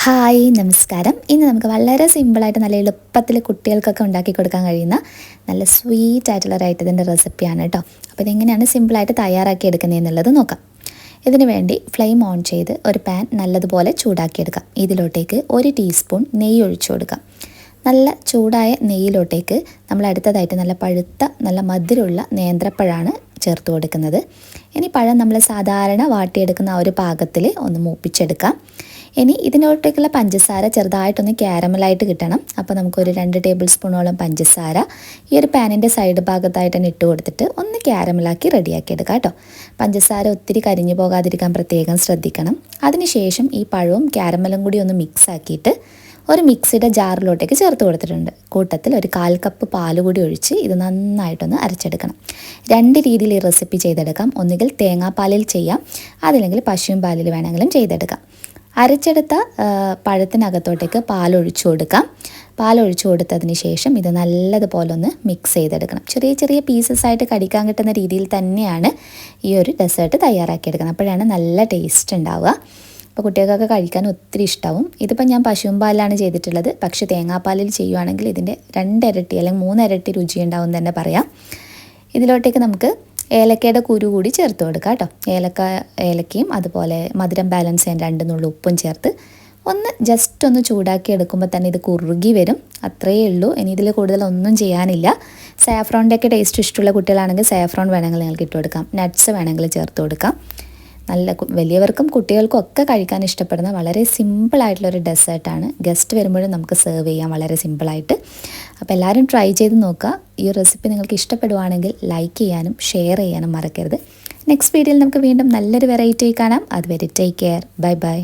Hi നമസ്കാരം. ഇന്ന് നമുക്ക് വളരെ സിമ്പിളായിട്ട് നല്ല എളുപ്പത്തിൽ കുട്ടികൾക്കൊക്കെ ഉണ്ടാക്കി കൊടുക്കാൻ കഴിയുന്ന നല്ല സ്വീറ്റ് ആയിട്ടുള്ള ഒരു ഐറ്റത്തിന്റെ റെസിപ്പിയാണ് കേട്ടോ അപ്പോൾ ഇതെങ്ങനെയാണ് സിമ്പിളായിട്ട് തയ്യാറാക്കി എടുക്കുന്നത് എന്നുള്ളത് നോക്കാം. ഇതിനു വേണ്ടി ഫ്ലെയിം ഓൺ ചെയ്ത് ഒരു പാൻ നല്ലതുപോലെ ചൂടാക്കിയെടുക്കാം ഇതിലോട്ടേക്ക് ഒരു ടീസ്പൂൺ നെയ്യ് ഒഴിച്ചു കൊടുക്കാം. നല്ല ചൂടായ നെയ്യിലോട്ടേക്ക് നമ്മൾ അടുത്തതായിട്ട് നല്ല പഴുത്ത നല്ല മധുരമുള്ള നേന്ത്രപ്പഴമാണ് ചേർത്ത് കൊടുക്കുന്നത്. ഇനി പഴം നമ്മൾ സാധാരണ വാട്ടിയെടുക്കുന്ന ആ ഒരു പാകത്തിൽ ഒന്ന് മൂപ്പിച്ചെടുക്കാം. ഇനി ഇതിനോട്ടേക്കുള്ള പഞ്ചസാര ചെറുതായിട്ടൊന്ന് ക്യാരമലായിട്ട് കിട്ടണം. അപ്പോൾ നമുക്കൊരു രണ്ട് ടേബിൾ സ്പൂണോളം പഞ്ചസാര ഈ ഒരു പാനിന്റെ സൈഡ് ഭാഗത്തായിട്ട് തന്നെ ഇട്ട് കൊടുത്തിട്ട് ഒന്ന് ക്യാരമലാക്കി റെഡിയാക്കി എടുക്കാം കേട്ടോ. പഞ്ചസാര ഒത്തിരി കരിഞ്ഞു പോകാതിരിക്കാൻ പ്രത്യേകം ശ്രദ്ധിക്കണം. അതിനുശേഷം ഈ പഴവും ക്യാരമലും കൂടി ഒന്ന് മിക്സ് ആക്കിയിട്ട് ഒരു മിക്സിയുടെ ജാറിലോട്ടേക്ക് ചേർത്ത് കൊടുത്തിട്ടുണ്ട്. കൂട്ടത്തിൽ ഒരു കാൽ കപ്പ് പാൽ കൂടി ഒഴിച്ച് ഇത് നന്നായിട്ടൊന്ന് അരച്ചെടുക്കണം. രണ്ട് രീതിയിൽ ഈ റെസിപ്പി ചെയ്തെടുക്കാം. ഒന്നുകിൽ തേങ്ങാപ്പാലിൽ ചെയ്യാം. അതല്ലെങ്കിൽ പശുവും പാലിൽ വേണമെങ്കിലും ചെയ്തെടുക്കാം. അരച്ചെടുത്ത പഴത്തിനകത്തോട്ടേക്ക് പാലൊഴിച്ചു കൊടുക്കാം. പാലൊഴിച്ചു കൊടുത്തതിന് ശേഷം ഇത് നല്ലതുപോലെ ഒന്ന് മിക്സ് ചെയ്തെടുക്കണം. ചെറിയ ചെറിയ പീസസ് ആയിട്ട് കടിക്കാൻ കിട്ടുന്ന രീതിയിൽ തന്നെയാണ് ഈ ഒരു ഡെസേർട്ട് തയ്യാറാക്കിയെടുക്കുന്നത്. അപ്പോഴാണ് നല്ല ടേസ്റ്റ് ഉണ്ടാവുക. അപ്പോൾ കുട്ടികൾക്കൊക്കെ കഴിക്കാൻ ഒത്തിരി ഇഷ്ടമാവും ഇതിപ്പോൾ ഞാൻ പശുവും പാലിലാണ് ചെയ്തിട്ടുള്ളത്. പക്ഷേ തേങ്ങാപ്പാലിൽ ചെയ്യുവാണെങ്കിൽ ഇതിന്റെ രണ്ടിരട്ടി അല്ലെങ്കിൽ മൂന്നിരട്ടി രുചി ഉണ്ടാവും തന്നെ പറയാം. ഇതിലോട്ടേക്ക് നമുക്ക് ഏലക്കയുടെ കുരു കൂടി ചേർത്ത് കൊടുക്കുക കേട്ടോ. ഏലക്ക ഏലക്കയും അതുപോലെ മധുരം ബാലൻസ് ചെയ്യാൻ രണ്ട് നുള്ളു ഉപ്പും ചേർത്ത് ഒന്ന് ജസ്റ്റ് ഒന്ന് ചൂടാക്കി എടുക്കുമ്പോൾ തന്നെ ഇത് കുറുകി വരും. അത്രയേ ഉള്ളൂ. ഇനി ഇതിൽ കൂടുതൽ ഒന്നും ചെയ്യാനില്ല. സാഫ്രോണിന്റെ ഒക്കെ ടേസ്റ്റ് ഇഷ്ടമുള്ള കുട്ടികളാണെങ്കിൽ സാഫ്രോൺ വേണമെങ്കിൽ നിങ്ങൾക്ക് ഇട്ട് കൊടുക്കാം. നട്ട്സ് വേണമെങ്കിൽ ചേർത്ത് കൊടുക്കാം. നല്ല വലിയവർക്കും കുട്ടികൾക്കും ഒക്കെ കഴിക്കാൻ ഇഷ്ടപ്പെടുന്ന വളരെ സിമ്പിളായിട്ടുള്ളൊരു ഡെസേർട്ടാണ് ഗസ്റ്റ് വരുമ്പോഴും നമുക്ക് സെർവ് ചെയ്യാം വളരെ സിമ്പിളായിട്ട് അപ്പോൾ എല്ലാവരും ട്രൈ ചെയ്ത് നോക്കുക. ഈ റെസിപ്പി നിങ്ങൾക്ക് ഇഷ്ടപ്പെടുവാണെങ്കിൽ ലൈക്ക് ചെയ്യാനും ഷെയർ ചെയ്യാനും മറക്കരുത്. നെക്സ്റ്റ് വീഡിയോയിൽ നമുക്ക് വീണ്ടും നല്ലൊരു വെറൈറ്റി കാണാം. അതുവരെ ടേക്ക് കെയർ ബൈ ബൈ